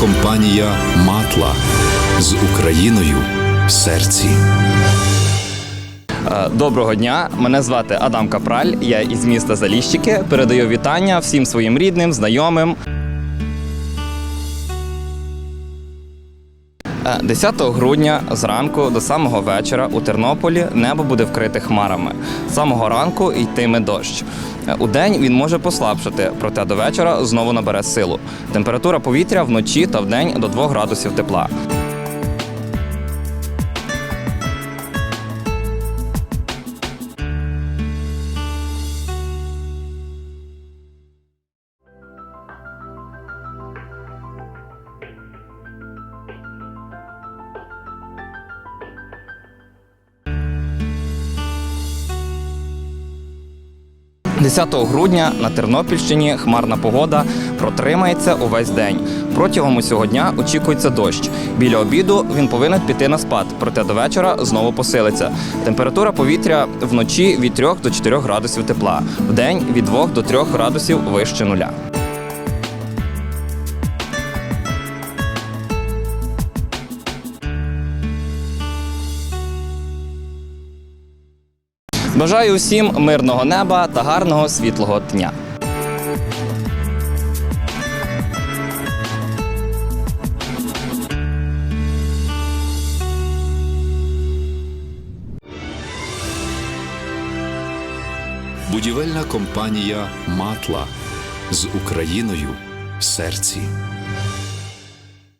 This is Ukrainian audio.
компанія Матла з Україною в серці. Е, Доброго дня, мене звати Адам Капраль. Я із міста Заліщики. Передаю вітання всім своїм рідним, знайомим. 10 грудня зранку до самого вечора у Тернополі небо буде вкрите хмарами. З самого ранку йтиме дощ. Е, У день він може послабшати, проте до вечора знову набере силу. Температура повітря вночі та вдень до 2 градусів тепла. – 10 грудня на Тернопільщині хмарна погода протримається увесь день. Протягом усього дня очікується дощ. Біля обіду він повинен піти на спад, проте до вечора знову посилиться. Температура повітря вночі від 3 до 4 градусів тепла, вдень від 2 до 3 градусів вище нуля. Бажаю усім мирного неба та гарного світлого дня. Будівельна компанія Матла з Україною в серці.